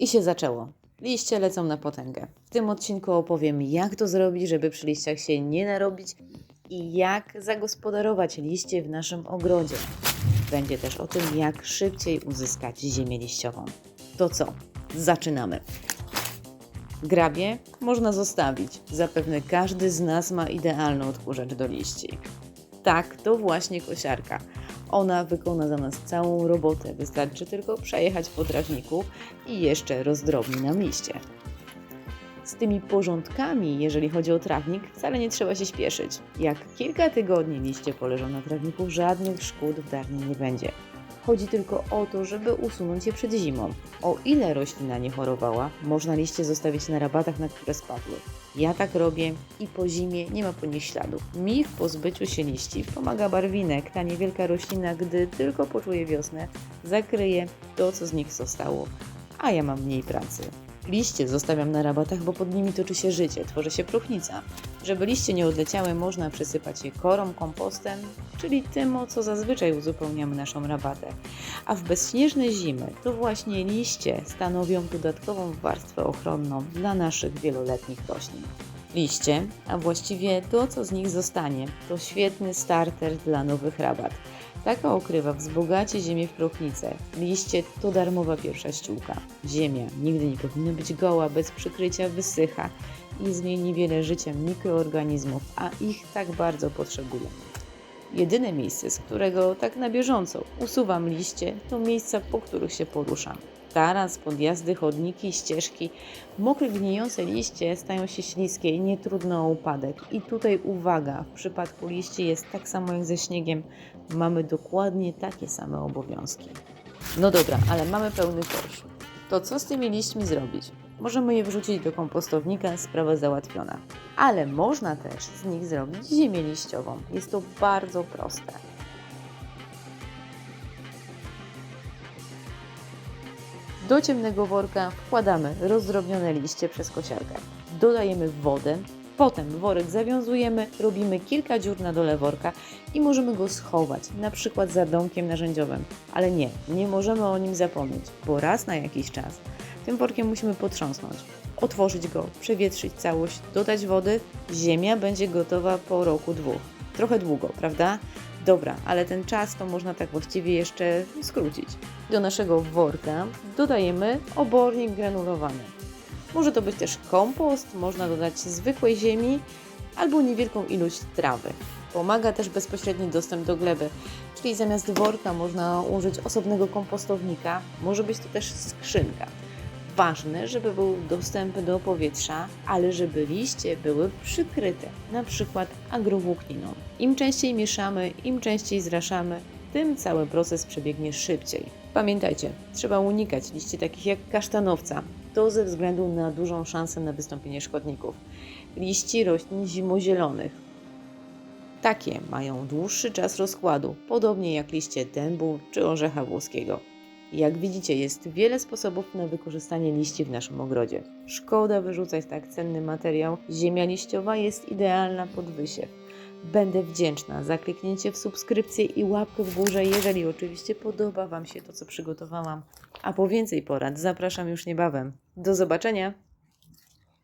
I się zaczęło. Liście lecą na potęgę. W tym odcinku opowiem, jak to zrobić, żeby przy liściach się nie narobić i jak zagospodarować liście w naszym ogrodzie. Będzie też o tym, jak szybciej uzyskać ziemię liściową. To co? Zaczynamy. Grabie można zostawić. Zapewne każdy z nas ma idealny odkurzacz do liści. Tak, to właśnie kosiarka. Ona wykona za nas całą robotę. Wystarczy tylko przejechać po trawniku i jeszcze rozdrobni nam liście. Z tymi porządkami, jeżeli chodzi o trawnik, wcale nie trzeba się śpieszyć. Jak kilka tygodni liście poleżą na trawniku, żadnych szkód w darni nie będzie. Chodzi tylko o to, żeby usunąć je przed zimą. O ile roślina nie chorowała, można liście zostawić na rabatach, na które spadły. Ja tak robię i po zimie nie ma po nich śladów. Mi w pozbyciu się liści pomaga barwinek. Ta niewielka roślina, gdy tylko poczuje wiosnę, zakryje to, co z nich zostało, a ja mam mniej pracy. Liście zostawiam na rabatach, bo pod nimi toczy się życie, tworzy się próchnica. Żeby liście nie odleciały, można przesypać je korą, kompostem, czyli tym, o co zazwyczaj uzupełniamy naszą rabatę. A w bezśnieżne zimy to właśnie liście stanowią dodatkową warstwę ochronną dla naszych wieloletnich roślin. Liście, a właściwie to, co z nich zostanie, to świetny starter dla nowych rabat. Taka okrywa wzbogaci ziemię w próchnicę. Liście to darmowa pierwsza ściółka. Ziemia nigdy nie powinna być goła, bez przykrycia wysycha i z niej niewiele życia mikroorganizmów, a ich tak bardzo potrzebujemy. Jedyne miejsce, z którego tak na bieżąco usuwam liście, to miejsca, po których się poruszam. Taras, podjazdy, chodniki, ścieżki. Mokre, gnijące liście stają się śliskie i nie trudno o upadek. I tutaj uwaga, w przypadku liści jest tak samo jak ze śniegiem. Mamy dokładnie takie same obowiązki. No dobra, ale mamy pełny kosz. To co z tymi liśćmi zrobić? Możemy je wrzucić do kompostownika, sprawa załatwiona. Ale można też z nich zrobić ziemię liściową. Jest to bardzo proste. Do ciemnego worka wkładamy rozdrobnione liście przez kosiarkę. Dodajemy wodę, potem worek zawiązujemy, robimy kilka dziur na dole worka i możemy go schować, na przykład za domkiem narzędziowym. Ale nie, nie możemy o nim zapomnieć, bo raz na jakiś czas tym workiem musimy potrząsnąć, otworzyć go, przewietrzyć całość, dodać wody, ziemia będzie gotowa po roku dwóch. Trochę długo, prawda? Dobra, ale ten czas to można tak właściwie jeszcze skrócić. Do naszego worka dodajemy obornik granulowany. Może to być też kompost, można dodać zwykłej ziemi albo niewielką ilość trawy. Pomaga też bezpośredni dostęp do gleby, czyli zamiast worka można użyć osobnego kompostownika, może być to też skrzynka. Ważne, żeby był dostęp do powietrza, ale żeby liście były przykryte, na przykład agrowłókniną. Im częściej mieszamy, im częściej zraszamy, tym cały proces przebiegnie szybciej. Pamiętajcie, trzeba unikać liści takich jak kasztanowca. To ze względu na dużą szansę na wystąpienie szkodników. Liści roślin zimozielonych. Takie mają dłuższy czas rozkładu, podobnie jak liście dębu czy orzecha włoskiego. Jak widzicie, jest wiele sposobów na wykorzystanie liści w naszym ogrodzie. Szkoda wyrzucać tak cenny materiał. Ziemia liściowa jest idealna pod wysiew. Będę wdzięczna za kliknięcie w subskrypcję i łapkę w górze, jeżeli oczywiście podoba Wam się to, co przygotowałam. A po więcej porad zapraszam już niebawem. Do zobaczenia!